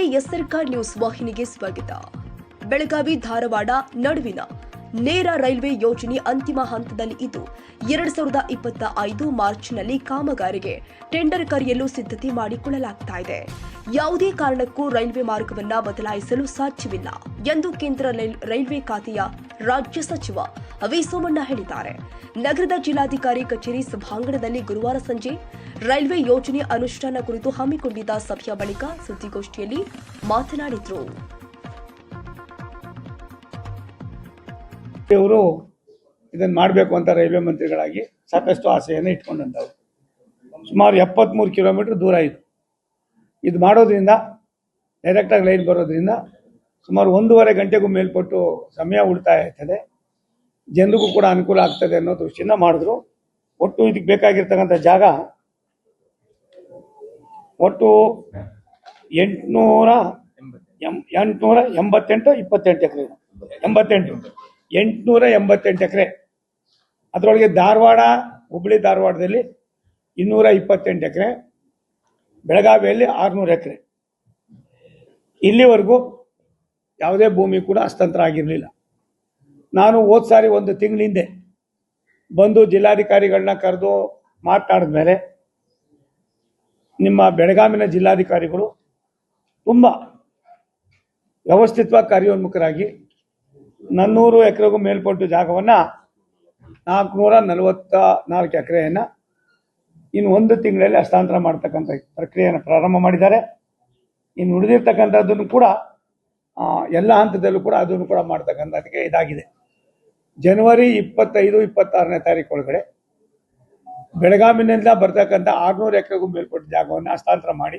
ಎಸ್ಆರ್ಕ news ವಾಹಿನಿಗೆ ಸ್ವಾಗತ. ಬೆಳಗಾವಿ ಧಾರವಾಡ ನಡುವಿನ ನೇರ ರೈಲ್ವೆ ಯೋಜನೆ ಅಂತಿಮ ಹಂತದಲ್ಲಿ ಇದ್ದು, ಎರಡ್ ಸಾವಿರದ ಇಪ್ಪತ್ತ ಐದು ಮಾರ್ಚ್ನಲ್ಲಿ ಕಾಮಗಾರಿಗೆ ಟೆಂಡರ್ ಕರೆಯಲು ಸಿದ್ಧತೆ ಮಾಡಿಕೊಳ್ಳಲಾಗ್ತಾ ಇದೆ. ಯಾವುದೇ ಕಾರಣಕ್ಕೂ ರೈಲ್ವೆ ಮಾರ್ಗವನ್ನ ಬದಲಾಯಿಸಲು ಸಾಧ್ಯವಿಲ್ಲ ಎಂದು ಕೇಂದ್ರ ರೈಲ್- ರೈಲ್ವೆ ಖಾತೆಯ ರಾಜ್ಯ ಸಚಿವ ವಿ ಸೋಮಣ್ಣ ಹೇಳಿದ್ದಾರೆ. ನಗರದ ಜಿಲ್ಲಾಧಿಕಾರಿ ಕಚೇರಿ ಸಭಾಂಗಣದಲ್ಲಿ ಗುರುವಾರ ಸಂಜೆ ರೈಲ್ವೆ ಯೋಜನೆ ಅನುಷ್ಠಾನ ಕುರಿತು ಹಮ್ಮಿಕೊಂಡಿದ್ದ ಸಭೆಯ ಬಳಿಕ ಸುದ್ದಿಗೋಷ್ಠಿಯಲ್ಲಿ ಮಾತನಾಡಿದರು. ಇವರು ಇದನ್ನು ಮಾಡಬೇಕು ಅಂತ ರೈಲ್ವೆ ಮಂತ್ರಿಗಳಾಗಿ ಸಾಕಷ್ಟು ಆಸೆಯನ್ನು ಇಟ್ಕೊಂಡಂಥವ್ರು ಸುಮಾರು ಎಪ್ಪತ್ತ್ಮೂರು ಕಿಲೋಮೀಟ್ರ್ ದೂರ ಇದು. ಇದು ಮಾಡೋದ್ರಿಂದ ಡೈರೆಕ್ಟಾಗಿ ಲೈನ್ ಬರೋದ್ರಿಂದ ಸುಮಾರು ಒಂದೂವರೆ ಗಂಟೆಗೂ ಮೇಲ್ಪಟ್ಟು ಸಮಯ ಉಳಿತಾಯ ಆಯ್ತದೆ. ಜನರಿಗೂ ಕೂಡ ಅನುಕೂಲ ಆಗ್ತದೆ ಅನ್ನೋ ದೃಷ್ಟಿಯಿಂದ ಮಾಡಿದ್ರು. ಒಟ್ಟು ಇದಕ್ಕೆ ಬೇಕಾಗಿರ್ತಕ್ಕಂಥ ಜಾಗ ಒಟ್ಟು ಎಂಟುನೂರ ಎಂಟುನೂರ ಎಂಬತ್ತೆಂಟು, ಇಪ್ಪತ್ತೆಂಟು ಎಕರೆ. ಎಂಬತ್ತೆಂಟು. ಎಂಟುನೂರ ಎಂಬತ್ತೆಂಟು ಎಕರೆ. ಅದರೊಳಗೆ ಧಾರವಾಡ ಹುಬ್ಬಳ್ಳಿ ಧಾರವಾಡದಲ್ಲಿ ಇನ್ನೂರ ಇಪ್ಪತ್ತೆಂಟು ಎಕರೆ. ಬೆಳಗಾವಿಯಲ್ಲಿ ಆರುನೂರು ಎಕರೆ. ಇಲ್ಲಿವರೆಗೂ ಯಾವುದೇ ಭೂಮಿ ಕೂಡ ಹಸ್ತಾಂತರ ಆಗಿರಲಿಲ್ಲ. ನಾನು ಹೋದ ಸಾರಿ ಒಂದು ತಿಂಗಳ ಹಿಂದೆ ಬಂದು ಜಿಲ್ಲಾಧಿಕಾರಿಗಳನ್ನ ಕರೆದು ಮಾತನಾಡಿದ ಮೇಲೆ ನಿಮ್ಮ ಬೆಳಗಾವಿನ ಜಿಲ್ಲಾಧಿಕಾರಿಗಳು ತುಂಬ ವ್ಯವಸ್ಥಿತವಾಗಿ ಕಾರ್ಯೋನ್ಮುಖರಾಗಿ ನನ್ನೂರು ಎಕರೆಗೂ ಮೇಲ್ಪಟ್ಟು ಜಾಗವನ್ನು ನಾಲ್ಕುನೂರ ನಲವತ್ತ ನಾಲ್ಕು ಎಕರೆಯನ್ನು ಇನ್ನು ಒಂದು ತಿಂಗಳಲ್ಲಿ ಹಸ್ತಾಂತರ ಮಾಡ್ತಕ್ಕಂಥ ಪ್ರಕ್ರಿಯೆಯನ್ನು ಪ್ರಾರಂಭ ಮಾಡಿದ್ದಾರೆ. ಇನ್ನು ಉಳಿದಿರ್ತಕ್ಕಂಥದ್ದನ್ನು ಕೂಡ ಎಲ್ಲ ಹಂತದಲ್ಲೂ ಕೂಡ ಅದನ್ನು ಕೂಡ ಮಾಡ್ತಕ್ಕಂಥದ್ದಕ್ಕೆ ಇದಾಗಿದೆ. ಜನವರಿ ಇಪ್ಪತ್ತೈದು ಇಪ್ಪತ್ತಾರನೇ ತಾರೀಕು ಒಳಗಡೆ ಬೆಳಗಾವಿನಿಂದ ಬರ್ತಕ್ಕಂಥ ಆರುನೂರು ಎಕರೆಗೂ ಮೇಲ್ಪಟ್ಟ ಜಾಗವನ್ನು ಹಸ್ತಾಂತರ ಮಾಡಿ